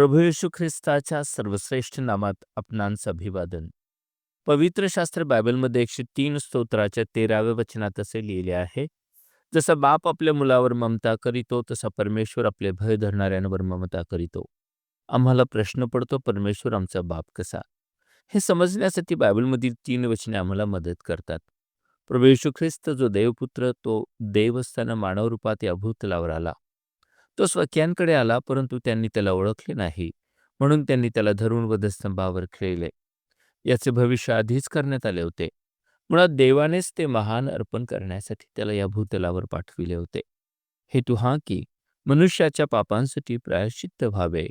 प्रभू येशू ख्रिस्ताच्या सर्वश्रेष्ठ नामात आपणांचं अभिवादन. पवित्र शास्त्र बायबलमध्ये एकशे तीन स्तोत्राच्या तेराव्या वचनात असे लिहिले आहे. जसा बाप आपल्या मुलावर ममता करीतो तसा परमेश्वर आपले भय धरणाऱ्यांवर ममता करीतो. आम्हाला प्रश्न पडतो परमेश्वर आमचा बाप कसा? हे समजण्यासाठी बायबलमधील तीन वचने आम्हाला मदत करतात. प्रभू येशू ख्रिस्त जो देवपुत्र तो देव असताना मानव रूपात या भूतलावर आला. तो स्वक्यांकडे आला परंतु त्यांनी त्याला ओळखले नाही. म्हणून त्यांनी त्याला धरून वधस्तंभावर खेळले. याचे भविष्य आधीच करण्यात आले होते. मुळात देवानेच ते महान अर्पण करण्यासाठी त्याला या भूतलावर पाठविले होते. हेतू हा की मनुष्याच्या पापांसाठी प्रायश्चित्त व्हावे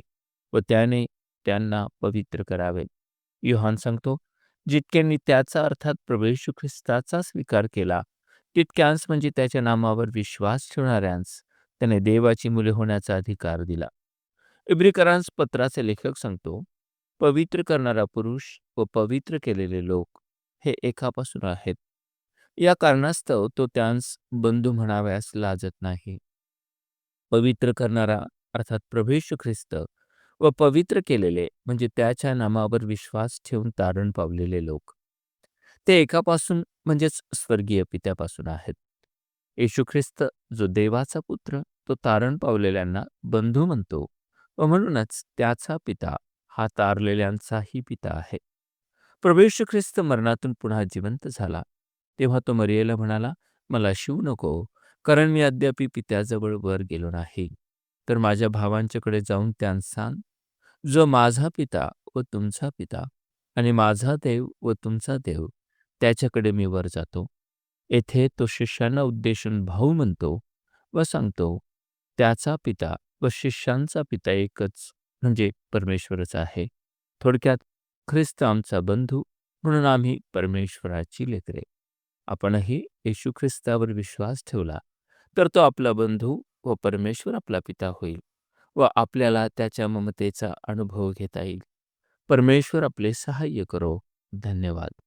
व त्याने त्यांना पवित्र करावे. योहान सांगतो जितक्यांनी त्याचा अर्थात प्रभू ख्रिस्ताचा स्वीकार केला तितक्यांस म्हणजे त्याच्या नामावर विश्वास ठेवणाऱ्यांस त्याने देवाची मुले होण्याचा अधिकार दिला. इब्रिकरांस पत्राचे लेखक सांगतो पवित्र करणारा पुरुष व पवित्र केलेले लोक हे एकापासून आहेत. या कारणास्तव तो त्यांस बंधू म्हणाव्यास लाजत नाही. पवित्र करणारा अर्थात प्रभू ख्रिस्त व पवित्र केलेले म्हणजे त्याच्या नामावर विश्वास ठेवून तारण पावलेले लोक. ते एकापासून म्हणजेच स्वर्गीय पित्यापासून आहेत. येशू ख्रिस्त जो देवाचा पुत्र तो तारण पावलेल्यांना बंधू म्हणतो व म्हणूनच त्याचा पिता हा तारलेल्यांचाही पिता आहे. प्रभू येशू ख्रिस्त मरणातून पुन्हा जिवंत झाला. तेव्हा तो मरियेला म्हणाला मला शिव नको कारण मी अद्याप पित्याजवळ वर गेलो नाही. तर माझ्या भावांच्याकडे जाऊन त्यांसान जो माझा पिता व तुमचा पिता आणि माझा देव व तुमचा देव त्याच्याकडे मी वर जातो. येथे तो शिष्यांना उद्देशून भाऊ म्हणतो व सांगतो त्याचा पिता व शिष्यांचा पिता एकच म्हणजे परमेश्वरच आहे. थोडक्यात ख्रिस्त आमचा बंधू म्हणून आम्ही परमेश्वराची लेकरे. आपणही येशू ख्रिस्तावर विश्वास ठेवला तर तो आपला बंधू व परमेश्वर आपला पिता होईल व आपल्याला त्याच्या ममतेचा अनुभव घेता येईल. परमेश्वर आपले सहाय्य करो. धन्यवाद.